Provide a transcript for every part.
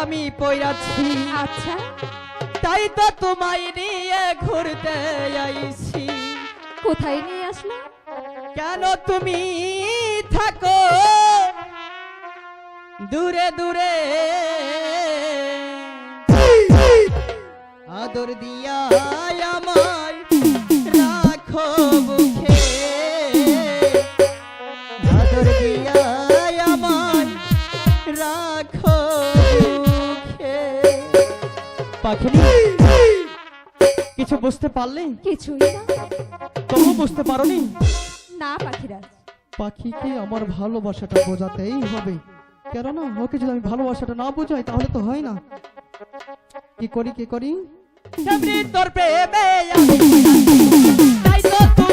আমি পইরাছি আচ্ছা। তাই তো তোমায় নিয়ে ঘুরতে আইছি। কোথায় নিয়ে আসলে? কেন তুমি থাকো? দূরে দূরে। আদর দিয়া আমায় রাখো পাখিনি। কিছু বুঝতে পারলে কিছুই না। তবু বুঝতে পারোনি? না পাখিরাজ। পাখিকে আমার ভালোবাসাটা বোঝাতেই হবে। কেননা ওকে যদি আমি ভালোবাসাটা না বোঝাই তাহলে তো হয় না। কি করি কি করি? তোর প্রেমে তাই তো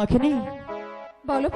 পাখিনি বলো